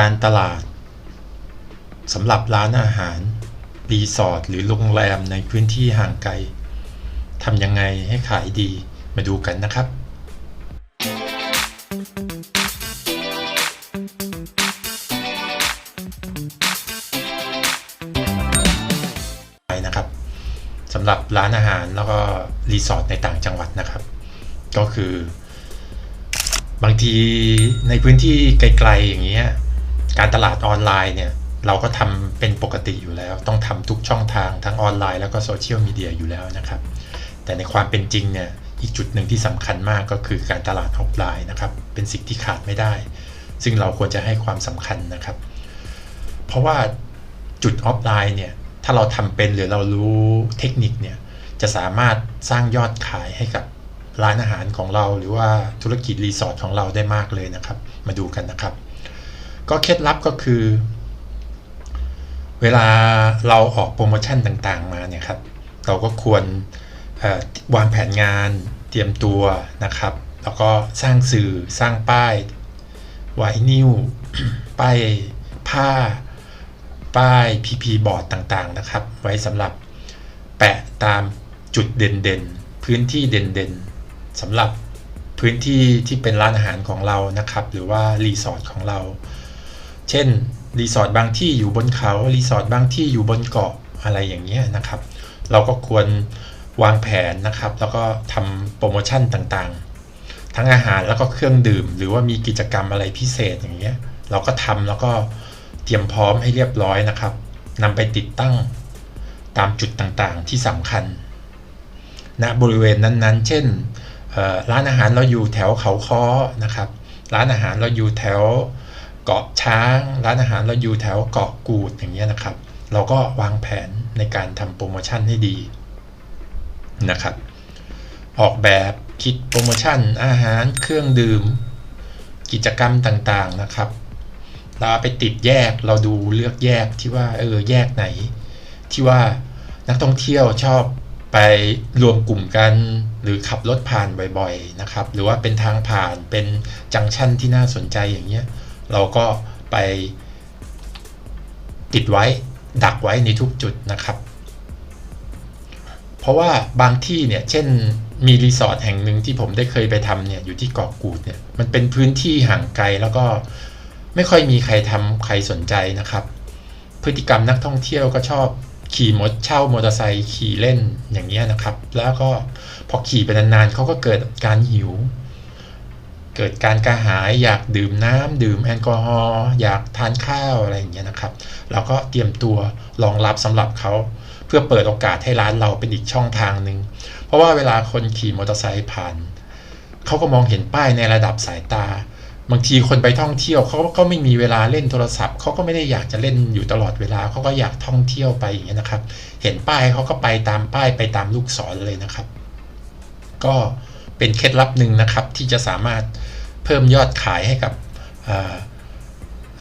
การตลาดสำหรับร้านอาหาร รีสอร์ทหรือโรงแรมในพื้นที่ห่างไกลทำยังไงให้ขายดีมาดูกันนะครับ ไปนะครับสำหรับร้านอาหารแล้วก็รีสอร์ทในต่างจังหวัดนะครับ ก็คือบางทีในพื้นที่ไกลๆอย่างเงี้ย การตลาดออนไลน์เนี่ยเราก็ทำเป็นปกติอยู่แล้ว ต้องทำทุกช่องทางทั้งออนไลน์แล้วก็โซเชียลมีเดียอยู่แล้วนะครับ แต่ในความเป็นจริงเนี่ยอีกจุดหนึ่งที่สำคัญมากก็คือการตลาดออฟไลน์นะครับ เป็นสิ่งที่ขาดไม่ได้ ซึ่งเราควรจะให้ความสำคัญนะครับ เพราะว่าจุดออฟไลน์เนี่ยถ้าเราทำเป็นหรือเรารู้เทคนิคเนี่ยจะสามารถสร้างยอดขายให้กับร้านอาหารของเรา หรือว่าธุรกิจรีสอร์ทของเราได้มากเลยนะครับ มาดูกันนะครับ ก็เคล็ดลับก็คือ เวลาเราออกโปรโมชั่นต่างๆมาเนี่ยครับ เราก็ควรวางแผนงานเตรียมตัวนะครับ แล้วก็สร้างสื่อสร้างป้ายไวนิวป้ายผ้า ป้าย PP บอร์ดต่างๆนะครับ ไว้สำหรับแปะตามจุดเด่นๆ พื้นที่เด่นๆสำหรับพื้นที่ที่เป็นร้านอาหารของเรานะครับ หรือว่ารีสอร์ทของเรา เช่นรีสอร์ทบางที่อยู่บนเขารีสอร์ทบางที่อยู่บนเกาะอะไรอย่างเงี้ยนะครับ เราก็ควรวางแผนนะครับ แล้วก็ทำโปรโมชั่นต่างๆ ทั้งอาหารแล้วก็เครื่องดื่ม หรือว่ามีกิจกรรมอะไรพิเศษอย่างเงี้ยเราก็ทำแล้วก็เตรียมพร้อมให้เรียบร้อยนะครับนำไปติดตั้งตามจุดต่างๆที่สำคัญณบริเวณนั้นๆ เช่นร้านอาหารเราอยู่แถวเขาค้อนะครับ ร้านอาหารเราอยู่แถว เกาะช้างร้านอาหารเราอยู่แถวเกาะกูดอย่างเงี้ยนะครับ เราก็วางแผนในการทำโปรโมชั่นให้ดีนะครับ ออกแบบคิดโปรโมชั่นอาหารเครื่องดื่ม กิจกรรมต่างๆนะครับ เราไปติดแยกเราดูเลือกแยกที่ว่าเออแยกไหน ที่ว่านักท่องเที่ยวชอบไปรวมกลุ่มกันหรือขับรถผ่านบ่อยๆนะครับ หรือว่าเป็นทางผ่านเป็นจังชันที่น่าสนใจอย่างเงี้ย เราก็ไปติดไว้ดักไว้ในทุกจุดนะครับ เพราะว่าบางที่เนี่ยเช่นมีรีสอร์ทแห่งหนึ่งที่ผมได้เคยไปทำเนี่ยอยู่ที่เกาะกูดเนี่ยมันเป็นพื้นที่ห่างไกลแล้วก็ไม่ค่อยมีใครทำใครสนใจนะครับ พฤติกรรมนักท่องเที่ยวก็ชอบขี่มดเช่ามอเตอร์ไซค์ขี่เล่นอย่างเงี้ยนะครับ แล้วก็พอขี่ไปนานๆเขาก็เกิดการหิว เกิดการกระหายอยากดื่มน้ำดื่มแอลกอฮอล์อยากทานข้าวอะไรอย่างเงี้ยนะครับ เราก็เตรียมตัวรองรับสำหรับเขาเพื่อเปิดโอกาสให้ร้านเราเป็นอีกช่องทางหนึ่งเพราะว่าเวลาคนขี่มอเตอร์ไซค์ผ่านเขาก็มองเห็นป้ายในระดับสายตา บางทีคนไปท่องเที่ยวเขาก็ไม่มีเวลาเล่นโทรศัพท์เขาก็ไม่ได้อยากจะเล่นอยู่ตลอดเวลาเขาก็อยากท่องเที่ยวไปอย่างเงี้ยนะครับ เห็นป้ายเขาก็ไปตามป้ายไปตามลูกศรเลยนะครับ ก็เเป็นเคล็ดลับหนึ่งนะครับ ที่จะสามารถเพิ่มยอดขายให้กับ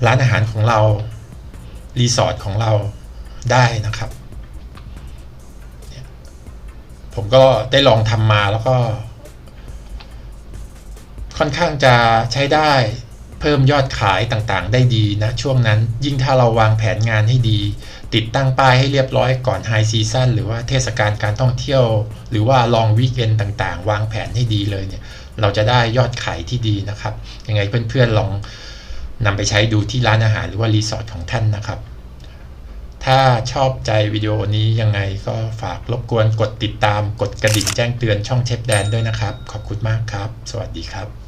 ร้านอาหารของเรา รีสอร์ทของเราได้นะครับ ผมก็ได้ลองทำมาแล้วก็ ค่อนข้างจะใช้ได้ เพิ่มยอดขายต่างๆ ได้ดีนะช่วงนั้น ยิ่งถ้าเราวางแผนงานให้ดี ติดตั้งป้ายให้เรียบร้อยก่อนไฮซีซั่นหรือว่าเทศกาลการท่องเที่ยว หรือว่าลองวีคเอนต่างๆ วางแผนให้ดีเลยเนี่ยเราจะได้ยอดขายที่ดีนะครับยังไงเพื่อนๆลองนำไปใช้ดูที่ร้านอาหารหรือว่ารีสอร์ทของท่านนะครับ ถ้าชอบใจวิดีโอนี้ยังไงก็ฝากรบกวนกดติดตาม กดกระดิ่งแจ้งเตือนช่องเชฟแดนด้วยนะครับ ขอบคุณมากครับ สวัสดีครับ